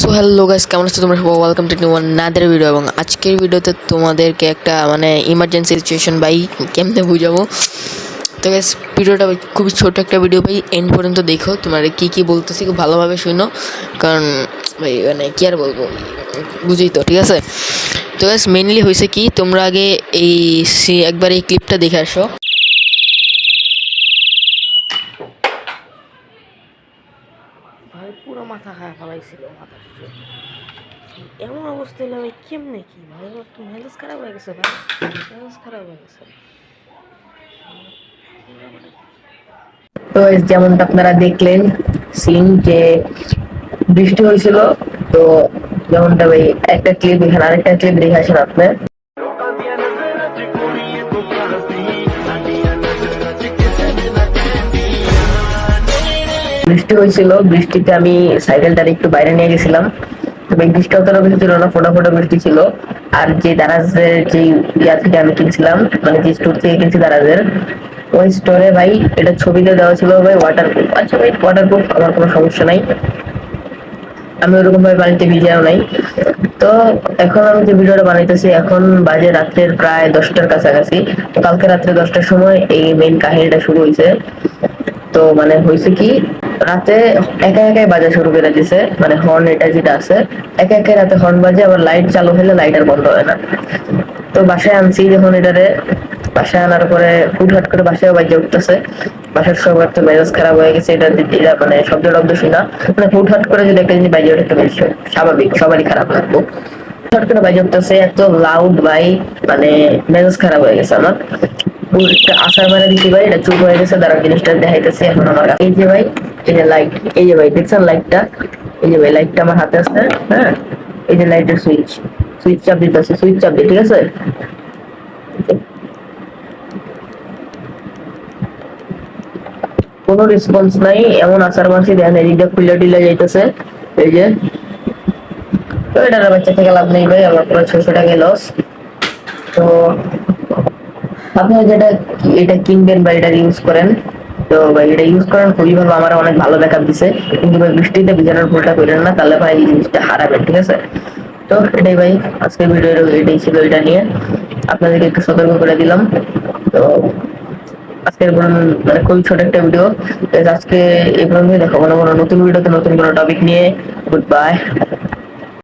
So hello guys কেমন আছো তোমরা? সবাই welcome to new Nader video এবং আজকের ভিডিওতে তোমাদেরকে একটা মানে ইমার্জেন্সি সিচুয়েশন ভাই কেমনে বুঝাবো? তো গাইস ভিডিওটা খুবই ছোট একটা ভিডিও ভাই এন্ড পর্যন্ত দেখো। তোমার কি কি বলতেছি, খুব ভালোভাবে শুনো। কারণ, ভাই মানে কি আর বলব? বুঝেই তো, ঠিক আছে? তো গাইস মেনলি হয়েছে কি, তোমরা আগে এই একবার এই ক্লিপটা দেখে আসো। ভাই পুরো মাথা খারাপ ফেলাইছিল মাথা এমন অবস্থা হলে ভাই কেমনে কি ভাই? তো মেজাজ খারাপ হয়ে গেছে ভাই। মেজাজ খারাপ হয়ে গেছে। তো যেমনটা আপনারা দেখলেন সিন যে বৃষ্টি হয়েছিল, তো যেমনটা ভাই একটা ক্লিপ এখানে আরেকটা ক্লিপ দেখে আসেন আপনার বৃষ্টি হয়েছিল, বৃষ্টিতে আমি সাইকেলটার একটু বাইরে নিয়ে গেছিলাম। তবে বৃষ্টি অতটা বেশি ছিল না, ফোটা ফোটা বৃষ্টি ছিল। আর যে দারাজের যে ইয়া থেকে আমি কিনছিলাম মানে যে স্টোর থেকে কিনছি দারাজের, ওই স্টোরে ভাই এটা ছবিতে দেওয়া ছিল ভাই ওয়াটারপ্রুফ আচ্ছা ভাই ওয়াটারপ্রুফ আমার কোনো সমস্যা নাই। আমি ওরকম ভাবে বাড়িতে ভিজাও নাই। তো এখন আমি যে ভিডিওটা বানাইতেছি, এখন বাজে রাত্রের প্রায় দশটার কাছাকাছি। কালকে রাত্রে দশটার সময় এই মেইন কাহিনীটা শুরু হয়েছে। তো মানে হয়েছে কি রাতে একা একাই বাজা শুরু করে দিছে মানে হর্ন এটা যেটা আছে, একা একাই রাতে হর্ন বাজে, আবার লাইট চালু হলে লাইট আর বন্ধ হয় না। তো বাসায় আনছি যখন এটারে, বাসায় আনার পরে হুটহাট করে বাসায় বাজে উঠতেছে। বাসার সবার তো মেজাজ খারাপ হয়ে গেছে, এটা এটা মানে শব্দ টব্দ শুনা মানে হুটহাট করে যদি একটা জিনিস বাজে ওঠে, তো স্বাভাবিক, সবারই খারাপ লাগবো। হুটহাট করে বাজে উঠতেছে, এত লাউড ভাই মানে মেজাজ খারাপ হয়ে গেছে আমার। একটা আশার মানে দিচ্ছি ভাই, এটা চুপ হয়ে গেছে দাঁড়া জিনিসটা দেখাইতেছে এখন আমার। এই যে ভাই এই যে লাইট এই যে ভাই দেখছেন লাইটটা এই যে ভাই লাইটটা আমার হাতে আছে হ্যাঁ? এই যে লাইটের সুইচ সুইচ চাপ সুইচ চাপ দিয়ে ঠিক আছে? কোনো রেসপন্স নাই, এমন আসার মাসি দেখেন এদিকটা খুলে টিলে যাইতেছে, এই যে। তো বাচ্চা থেকে লাভ নেই ভাই, আমার পুরো ছশো টাকা লস তো আপনি যেটা এটা কিনবেন বা এটা ইউজ করেন তো এটা ইউজ করেন খুবই ভালো আমার অনেক ভালো দিছে। কিন্তু বৃষ্টিতে করেন না, তাহলে ভাই জিনিসটা ঠিক আছে? তো এটাই ভাই আজকে ভিডিওর এটাই ছিল, এটা নিয়ে। আপনাদেরকে একটু সতর্ক করে দিলাম। তো আজকের মানে খুবই ছোট একটা ভিডিও আজকে এই পর্যন্তই দেখাবো না কোনো নতুন ভিডিওতে নতুন কোনো টপিক নিয়ে। Good bye